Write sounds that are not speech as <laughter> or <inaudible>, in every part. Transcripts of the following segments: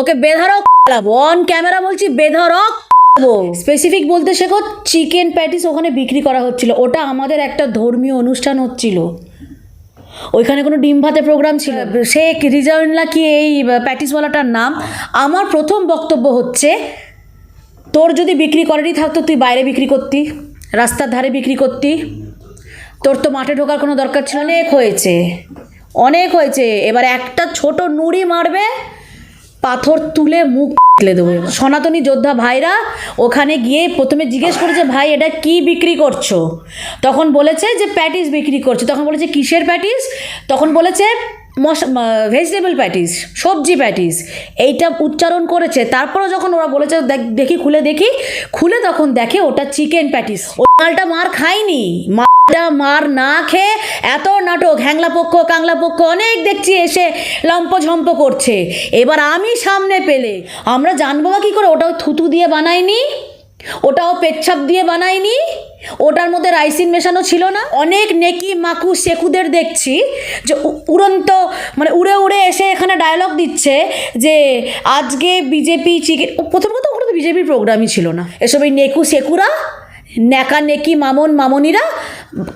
Okay বেধরক on camera বলছি বেধরক specific বলতে শেখো চিকেন প্যাটিস ওখানে বিক্রি করা হচ্ছিল। ওটা আমাদের একটা ধর্মীয় অনুষ্ঠান হচ্ছিল। ওইখানে কোনো ডিম ভাতে প্রোগ্রাম ছিল শেখ রিজাউল্লা কি এই প্যাটিসওয়ালাটার নাম? আমার প্রথম বক্তব্য হচ্ছে তোর যদি বিক্রি করারই থাকতো তুই বাইরে বিক্রি করতি রাস্তার ধারে বিক্রি করতি। তোর তো মাঠে ঢোকার কোনো দরকার ছিল অনেক হয়েছে। অনেক হয়েছে। এবার একটা ছোট নুড়ি মারবে পাথর তুলে মুখ তুলে দেবো সনাতনী যোদ্ধা ভাইরা ওখানে গিয়ে প্রথমে জিজ্ঞেস করেছে ভাই, এটা কি বিক্রি করছ? তখন বলেছে যে, প্যাটিস বিক্রি করছে। তখন বলেছে, কিসের প্যাটিস? তখন বলেছে মশ ভেজিটেবল প্যাটিস সবজি প্যাটিস এইটা উচ্চারণ করেছে। তারপরে যখন ওরা বলেছে, দেখ- খুলে দেখি, খুলে তখন দেখে ওটা চিকেন প্যাটিস ও মালটা মার খায়নি। মালটা মার না খেয়ে এত নাটক হ্যাংলা পক্ষ কাংলা পক্ষ অনেক দেখছি এসে লম্পঝম্প করছে। এবার আমি সামনে পেলে, আমরা জানব বা কী করে? ওটাও থুতু দিয়ে বানায়নি? ওটাও পেচ্ছাপ দিয়ে বানায়নি? ওটার মধ্যে রাইসিন মেশানো ছিল না। অনেক নেকি মাকু সেকুদের দেখছি যে উড়ন্ত মানে উড়ে উড়ে এসে এখানে ডায়লগ দিচ্ছে যে আজকে বিজেপি চিকেন প্রথম কথা ওখানে তো বিজেপির প্রোগ্রামই ছিল না। এসব এই নেকু সেকুরা নেকা নেকি মামন মামনিরা,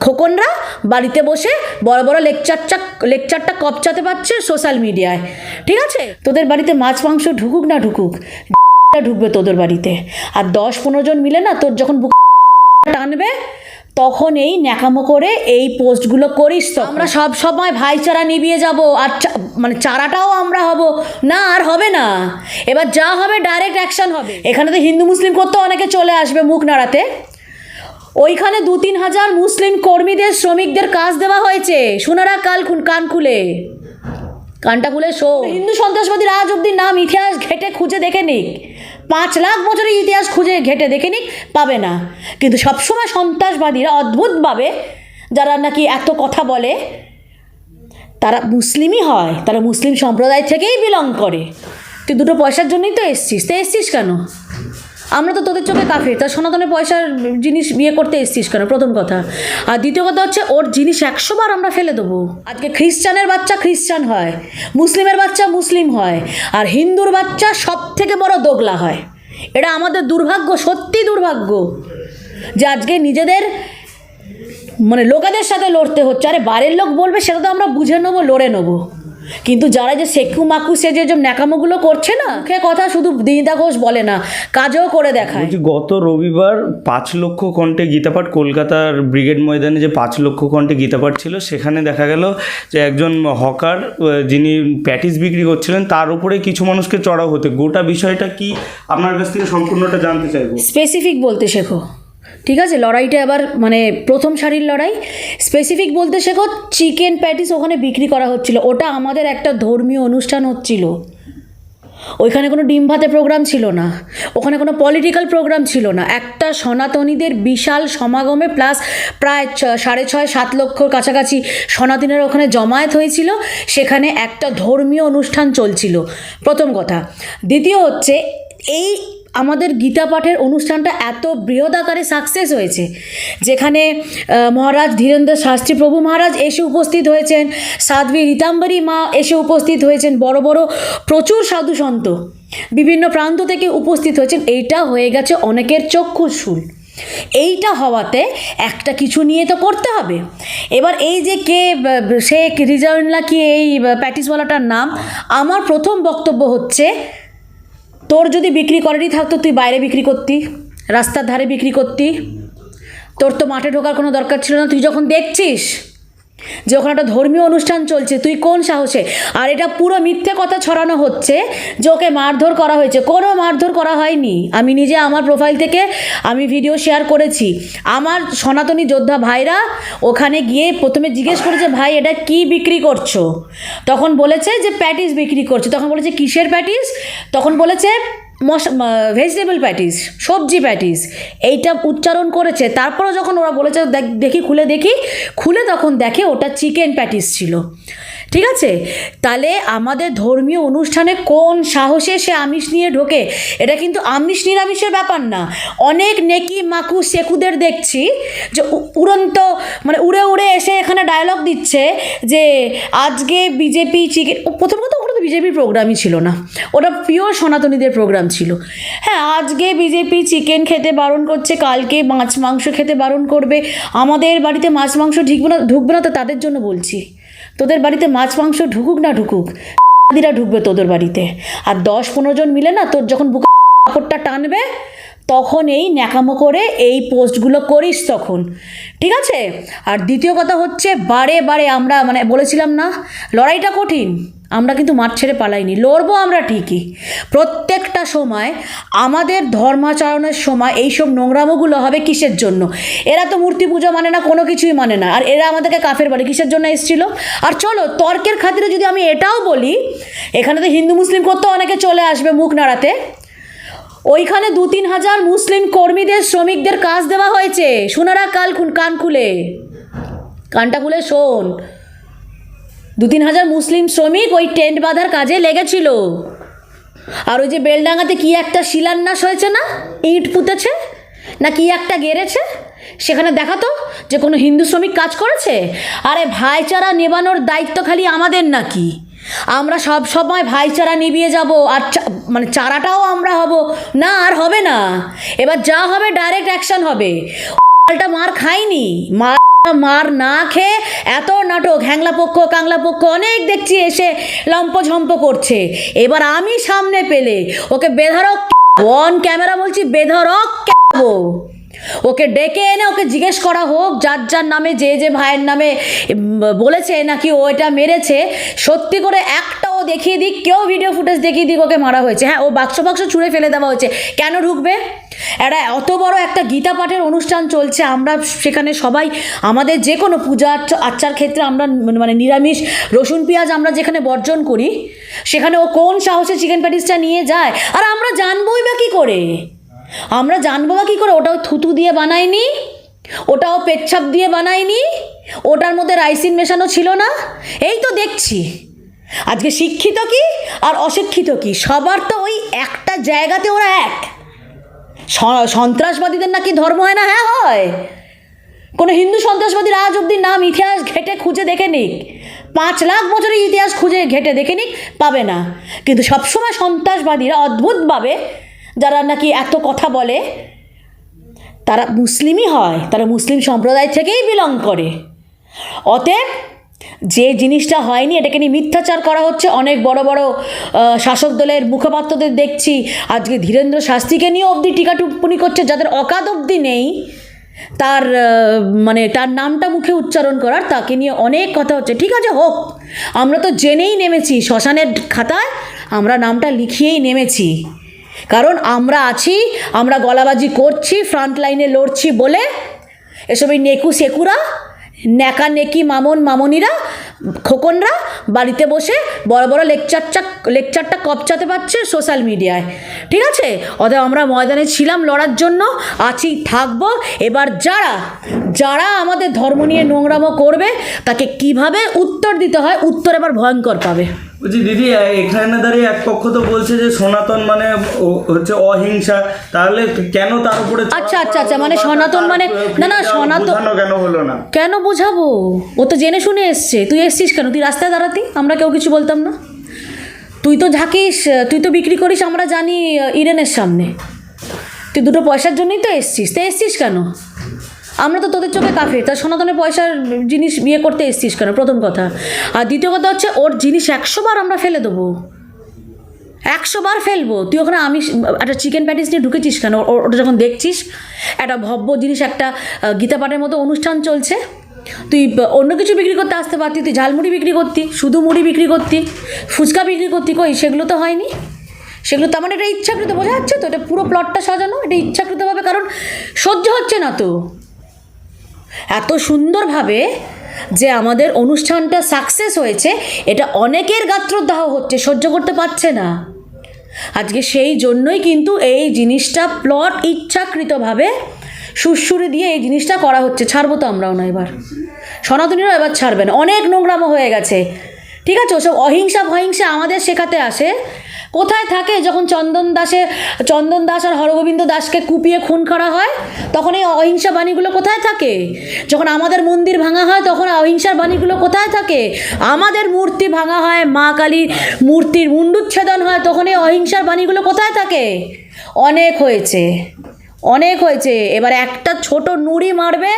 খোকনরা বাড়িতে বসে বড় বড় লেকচারটা লেকচারটা কপচাতে পারছে সোশ্যাল মিডিয়ায় ঠিক আছে? তোদের বাড়িতে মাছ মাংস ঢুকুক না ঢুকুক, <laughs> ঢুকবে তোদের বাড়িতে। আর দশ পনেরো জন মিলে না তোর যখন বুক টানবে তখন এই ন্যাকামো করে এই পোস্টগুলো করিস তো আমরা সব সময় ভাইচারা নিবিয়ে যাব আর মানে চারাটাও আমরা হব। না আর হবে না। এবার যা হবে ডাইরেক্ট অ্যাকশন হবে। এখানে তো হিন্দু মুসলিম করতে অনেকে চলে আসবে মুখ নাড়াতে। ওইখানে দু তিন হাজার মুসলিম কর্মীদের শ্রমিকদের কাজ দেওয়া হয়েছে। সোনারা কাল খুন কান খুলে। কানটা খুলে শো। হিন্দু সন্ত্রাসবাদীর আজ অব্দি নাম ইতিহাস ঘেটে খুঁজে দেখে নিক। পাঁচ লাখ বছরের ইতিহাস খুঁজে ঘেটে দেখে নিক, পাবে না। কিন্তু সবসময় সন্ত্রাসবাদীরা অদ্ভুতভাবে যারা নাকি এত কথা বলে, তারা মুসলিমই হয়, তারা মুসলিম সম্প্রদায় থেকেই বিলং করে। তুই দুটো পয়সার জন্যই তো এসছিস তো এসছিস কেন? আমরা তো তোদের চোখে কাফে তা সনাতনের পয়সার জিনিস বিয়ে করতে এসছিস কেন? প্রথম কথা। আর দ্বিতীয় কথা হচ্ছে, ওর জিনিস একশো বার আমরা ফেলে দেবো। আজকে খ্রিস্টানের বাচ্চা খ্রিস্টান হয়, মুসলিমের বাচ্চা মুসলিম হয়, আর হিন্দুর বাচ্চা সব থেকে বড় দোগলা হয়। এটা আমাদের দুর্ভাগ্য, সত্যি দুর্ভাগ্য যে আজকে নিজেদের মানে লোকেদের সাথে লড়তে হচ্ছে। আরে বাড়ির লোক বলবে, সেটা তো আমরা বুঝে নেব, লড়ে নেব। কিন্তু যারা যে সেকু মাকু সেজে যে ন্যাকামোগুলো করছে না মুখে কথা শুধু দিনিতা ঘোষ বলে না কাজও করে দেখায়। বলছি গত রবিবার পাঁচ লক্ষ কণ্ঠে গীতাপাঠ কলকাতার ব্রিগেড ময়দানে যে পাঁচ লক্ষ কণ্ঠে গীতাপাঠ ছিল সেখানে দেখা গেল যে একজন হকার যিনি প্যাটিস বিক্রি করছিলেন তার উপরে কিছু মানুষকে চড়াও হতে। গোটা বিষয়টা কি আপনার কাছ থেকে সম্পূর্ণটা জানতে চাইব? স্পেসিফিক বলতে শেখো। ঠিক আছে, লড়াইটা এবার মানে প্রথম সারির লড়াই। স্পেসিফিক বলতে শেখো চিকেন প্যাটিস ওখানে বিক্রি করা হচ্ছিল। ওটা আমাদের একটা ধর্মীয় অনুষ্ঠান হচ্ছিল। ওইখানে কোনো ডিম ভাতে প্রোগ্রাম ছিল না। ওখানে কোনো পলিটিক্যাল প্রোগ্রাম ছিল না। একটা সনাতনীদের বিশাল সমাগমে প্লাস প্রায় ছ- সাড়ে ছয়, সাত লক্ষর কাছাকাছি সনাতনীরা ওখানে জমায়েত হয়েছিল। সেখানে একটা ধর্মীয় অনুষ্ঠান চলছিল। প্রথম কথা। দ্বিতীয় হচ্ছে, এই আমাদের গীতা পাঠের অনুষ্ঠানটা এত বৃহৎ আকারে সাকসেস হয়েছে, যেখানে মহারাজ ধীরেন্দ্র শাস্ত্রী প্রভু মহারাজ এসে উপস্থিত হয়েছেন, সাধ্বী রীতাম্বরী মা এসে উপস্থিত হয়েছেন, বড় বড় প্রচুর সাধু সন্ত বিভিন্ন প্রান্ত থেকে উপস্থিত হয়েছেন, এইটা হয়ে গেছে অনেকের চক্ষুশুল এইটা হওয়াতে একটা কিছু নিয়ে তো করতে হবে। এবার এই যে কে শেখ রিজাউল্লা কি এই প্যাটিসওয়ালাটার নাম, আমার প্রথম বক্তব্য হচ্ছে তোর যদি বিক্রি করারই থাকতো তুই বাইরে বিক্রি করতি, রাস্তার ধারে বিক্রি করতি। তোর তো মাঠে ঢোকার কোনো দরকার ছিল না। তুই যখন দেখছিস যে ওখানে একটা ধর্মীয় অনুষ্ঠান চলছে, তুই কোন সাহসে? আর এটা পুরো মিথ্যে কথা ছড়ানো হচ্ছে যে ওকে মারধর করা হয়েছে। কোনো মারধর করা হয়নি। আমি নিজে আমার প্রোফাইল থেকে আমি ভিডিও শেয়ার করেছি। আমার সনাতনী যোদ্ধা ভাইরা ওখানে গিয়ে প্রথমে জিজ্ঞেস করেছে, ভাই, এটা কি বিক্রি করছ? তখন বলেছে যে, প্যাটিস বিক্রি করছে। তখন বলেছে, কিসের প্যাটিস? তখন বলেছে মশ ভেজিটেবল প্যাটিস সবজি প্যাটিস এইটা উচ্চারণ করেছে। তারপরে যখন ওরা বলেছে, দেখ- খুলে দেখি। খুলে তখন দেখে ওটা চিকেন প্যাটিস ছিল। ঠিক আছে? তাহলে আমাদের ধর্মীয় অনুষ্ঠানে কোন সাহসে সে আমিষ নিয়ে ঢোকে? এটা কিন্তু আমিষ নিরামিষের ব্যাপার না। অনেক নেকি মাকু সেকুদের দেখছি যে উড়ন্ত মানে উড়ে উড়ে এসে এখানে ডায়লগ দিচ্ছে যে আজকে বিজেপি চিকেন প্রথম কথা ওখানে তো বিজেপির প্রোগ্রামই ছিল না। ওটা পিওর সনাতনীদের প্রোগ্রাম ছিল। হ্যাঁ আজকে বিজেপি চিকেন খেতে বারণ করছে, কালকে মাছ মাংস খেতে বারণ করবে। আমাদের বাড়িতে মাছ মাংস ঢুকবে না ঢুকবে না, তো তাদের জন্য বলছি। তোদের বাড়িতে মাছ, মাংস ঢুকুক না ঢুকুক, <laughs> দিরা ঢুকবে তোদের বাড়িতে। আর দশ, পনেরো জন মিলে না তোর যখন বুকে কাপড়টা টানবে তখন এই ন্যাকামো করে এই পোস্টগুলো করিস তখন। ঠিক আছে? আর দ্বিতীয় কথা হচ্ছে, বারে বারে আমরা মানে বলেছিলাম না, লড়াইটা কঠিন, আমরা কিন্তু মাঠ ছেড়ে পালাইনি, লড়বো আমরা ঠিকই। প্রত্যেকটা সময় আমাদের ধর্মাচরণের সময় এইসব নোংরামোগুলো হবে কিসের জন্য? এরা তো মূর্তি পুজো মানে না, কোনো কিছুই মানে না। আর এরা আমাদেরকে কাফের বলে, কিসের জন্য এসেছিল? আর চলো, তর্কের খাতিরে যদি আমি এটাও বলি, এখানে তো হিন্দু, মুসলিম করতেও অনেকে চলে আসবে মুখ নাড়াতে। ওইখানে দু তিন হাজার মুসলিম কর্মীদের, শ্রমিকদের কাজ দেওয়া হয়েছে। শোনারা কাল কান খুলে। কানটা খুলে শোন। দু তিন হাজার মুসলিম শ্রমিক ওই টেন্ট বাঁধার কাজে লেগেছিল। আর ওই যে বেলডাঙ্গাতে কি একটা শিলান্যাস হয়েছে না? ইট পুঁতেছে? না কি একটা গেড়েছে? সেখানে দেখাতো যে কোনো হিন্দু শ্রমিক কাজ করেছে? আরে ভাইচারা নেবানোর দায়িত্ব খালি আমাদের নাকি? আমরা সব সময় ভাইচারা নিবিয়ে যাব আর মানে চারাটাও আমরা হব। না, আর হবে না। এবার যা হবে ডাইরেক্ট অ্যাকশন হবে। পাল্টা মার খাইনি। মার মার না খেয়ে এত নাটক হ্যাংলা পক্ষ কাংলা পক্ষ অনেক দেখছি এসে লম্পঝম্প করছে। এবার আমি সামনে পেলে ওকে বেধরক অন ক্যামেরা বলছি বেধরক ক্যাবো ওকে ডেকে এনে ওকে জিজ্ঞেস করা হোক, যার যার নামে, যে যে ভাইয়ের নামে বলেছে নাকি ও এটা মেরেছে, সত্যি করে একটাও দেখিয়ে দিক, কেউ ভিডিও ফুটেজ দেখিয়ে দিক, ওকে মারা হয়েছে। হ্যাঁ ও বাক্স বাক্স ছুঁড়ে ফেলে দেওয়া হয়েছে। কেন ঢুকবে? এটা অত বড় একটা গীতা পাঠের অনুষ্ঠান চলছে, আমরা সেখানে সবাই, আমাদের যে কোনো পূজা আর্চার ক্ষেত্রে আমরা মানে নিরামিষ, রসুন, পেঁয়াজ আমরা যেখানে বর্জন করি, সেখানে ও কোন সাহসে চিকেন প্যাটিসটা নিয়ে যায়? আর আমরা জানবোই বা কী করে? আমরা জানব বা কী করে? ওটাও থুতু দিয়ে বানায়নি ওটাও পেচ্ছাপ দিয়ে বানায়নি, ওটার মধ্যে রাইসিন মেশানো ছিল না। এই তো দেখছি। আজকে শিক্ষিত কি আর অশিক্ষিত কি? সবার তো ওই একটা জায়গাতে ওরা এক। সন্ত্রাসবাদীদের নাকি ধর্ম হয় না? হ্যাঁ হয়। কোনো হিন্দু সন্ত্রাসবাদীর আজ অব্দি নাম ইতিহাস ঘেটে খুঁজে দেখে নিক। পাঁচ লাখ বছরের ইতিহাস খুঁজে ঘেটে দেখে নিক, পাবে না। কিন্তু সবসময় সন্ত্রাসবাদীরা অদ্ভুতভাবে যারা নাকি এত কথা বলে, তারা মুসলিমই হয়। তারা মুসলিম সম্প্রদায় থেকেই বিলং করে। অতএব যে জিনিসটা হয়নি, এটাকে নিয়ে মিথ্যাচার করা হচ্ছে। অনেক বড় বড় শাসক দলের মুখপাত্রদের দেখছি। আজকে ধীরেন্দ্র শাস্ত্রীকে নিয়ে অবধি টিকা টিপ্পণী করছে, যাদের অকাদ অবধি নেই, তার মানে তার নামটা মুখে উচ্চারণ করার, তাকে নিয়ে অনেক কথা হচ্ছে। ঠিক আছে, হোক, আমরা তো জেনেই নেমেছি, শ্মশানের খাতায় আমরা নামটা লিখিয়েই নেমেছি। কারণ আমরা আছি, আমরা গলাবাজি করছি ফ্রন্ট লাইনে লড়ছি বলে, এসব এই নেকু সেকুরা ন্যাকা নেকি মামন মামনিরা, খোকনরা বাড়িতে বসে বড় বড় লেকচারটা লেকচারটা কপচাতে পারছে সোশ্যাল মিডিয়ায়। ঠিক আছে? অতএব আমরা ময়দানে ছিলাম লড়ার জন্য, আছি, থাকব। এবার যারা যারা আমাদের ধর্ম নিয়ে নোংরামো করবে, তাকে কীভাবে উত্তর দিতে হয়? উত্তর এবার ভয়ঙ্কর পাবে। বলছি দিদি এখানে দাঁড়িয়ে এক পক্ষ তো বলছে যে সনাতন মানে হচ্ছে অহিংসা। তাহলে কেন তার উপরে আচ্ছা, আচ্ছা, আচ্ছা, মানে সনাতন মানে- না, না, সনাতন- কেন হলো না? কেন বোঝাবো? ও তো জেনে শুনে এসছে। তুই এসছিস কেন? তুই রাস্তায় দাঁড়াতি? আমরা কেউ কিছু বলতাম না। তুই তো ঝাঁকিস তুই তো বিক্রি করিস আমরা জানি ইরেনের সামনে। তুই দুটো পয়সার জন্যই তো এসছিস। তো এসছিস কেন? আমরা তো তোদের চোখে কাফে তা সনাতনের পয়সার জিনিস বিয়ে করতে এসছিস কেন? প্রথম কথা। আর দ্বিতীয় কথা হচ্ছে, ওর জিনিস একশো বার আমরা ফেলে দেবো। একশো বার ফেলব। তুই ওখানে আমি একটা চিকেন প্যাটিস নিয়ে ঢুকেছিস কেন? ওটা যখন দেখছিস, একটা ভব্য জিনিস, একটা গীতা পাঠের মতো অনুষ্ঠান চলছে। তুই অন্য কিছু বিক্রি করতে আসতে পারতি, তুই ঝালমুড়ি বিক্রি করতি, শুধু মুড়ি বিক্রি করতি, ফুচকা বিক্রি করতি, কই, সেগুলো তো হয়নি। সেগুলো তেমন এটা ইচ্ছাকৃত, বোঝা যাচ্ছে তো? এটা পুরো প্লটটা সাজানো, এটা ইচ্ছাকৃতভাবে, কারণ সহ্য হচ্ছে না তো। এত সুন্দরভাবে যে আমাদের অনুষ্ঠানটা সাকসেস হয়েছে, এটা অনেকের গাত্রদাহ হচ্ছে, সহ্য করতে পারছে না। আজকে সেই জন্যই কিন্তু এই জিনিসটা প্লট ইচ্ছাকৃতভাবে সুরসুরি দিয়ে এই জিনিসটা করা হচ্ছে। ছাড়বো তো আমরাও না এবার। সনাতনীরাও এবার ছাড়বেন অনেক নোংরামো হয়ে গেছে। ঠিক আছে? ওসব অহিংসা ফহিংসা আমাদের শেখাতে আসে। কোথায় থাকে যখন চন্দন দাসে চন্দন দাস আর হরগোবিন্দ দাসকে কুপিয়ে খুন করা হয়? তখন এই অহিংসা বাণীগুলো কোথায় থাকে? যখন আমাদের মন্দির ভাঙা হয়, তখন অহিংসার বাণীগুলো কোথায় থাকে? আমাদের মূর্তি ভাঙা হয়, মা কালীর মূর্তির মুন্ডুচ্ছেদন হয়, তখন এই অহিংসার বাণীগুলো কোথায় থাকে? অনেক হয়েছে অনেক হয়েছে। এবার একটা ছোট নুড়ি মারবে,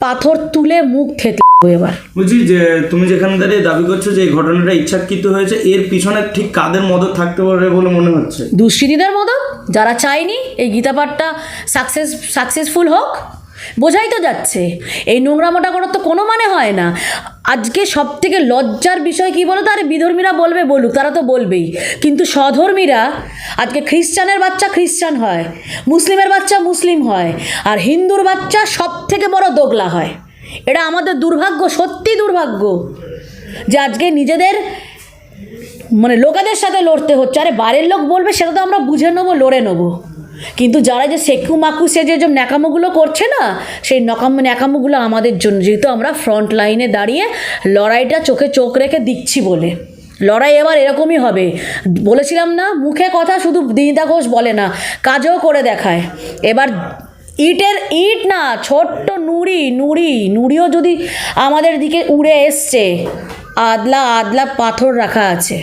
পাথর তুলে মুখ থেতে এবার। বলছি যে তুমি যেখানে দাঁড়িয়ে দাবি করছ যে এই ঘটনাটা ইচ্ছাকৃত হয়েছে এর পিছনে ঠিক কাদের মদত থাকতে পারে বলে মনে হচ্ছে? দুষ্কৃতীদের মতো যারা চায়নি এই গীতাপাঠটা সাকসেস সাকসেসফুল হোক বোঝাই তো যাচ্ছে। এই নোংরামোটা করার তো কোনো মানে হয় না। আজকে সব থেকে লজ্জার বিষয় কি বলো তো আরে বিধর্মীরা বলবে বলুক তারা তো বলবেই। কিন্তু স্বধর্মীরা আজকে খ্রিস্টানের বাচ্চা খ্রিস্টান হয় মুসলিমের বাচ্চা মুসলিম হয় আর হিন্দুর বাচ্চা সব থেকে বড় দোগলা হয়। এটা আমাদের দুর্ভাগ্য, সত্যি দুর্ভাগ্য যে আজকে নিজেদের মানে লোকেদের সাথে লড়তে হচ্ছে। আরে বাড়ির লোক বলবে, সেটা তো আমরা বুঝে নেব, লড়ে নেব। কিন্তু যারা যে সেকু মাকু, সে যে যে ন্যাকামোগুলো করছে না, সেই নকাম ন্যাকামোগুলো আমাদের জন্য, যেহেতু আমরা ফ্রন্ট লাইনে দাঁড়িয়ে লড়াইটা চোখে চোখ রেখে দিচ্ছি বলে। লড়াই এবার এরকমই হবে। বলেছিলাম না, মুখে কথা শুধু দিনিতা ঘোষ বলে না, কাজও করে দেখায়। এবার ইটের ইট না, ছোট্ট নুড়ি নুড়ি, নুড়িও যদি আমাদের দিকে উড়ে এসছে, আদলা আদলা পাথর রাখা আছে।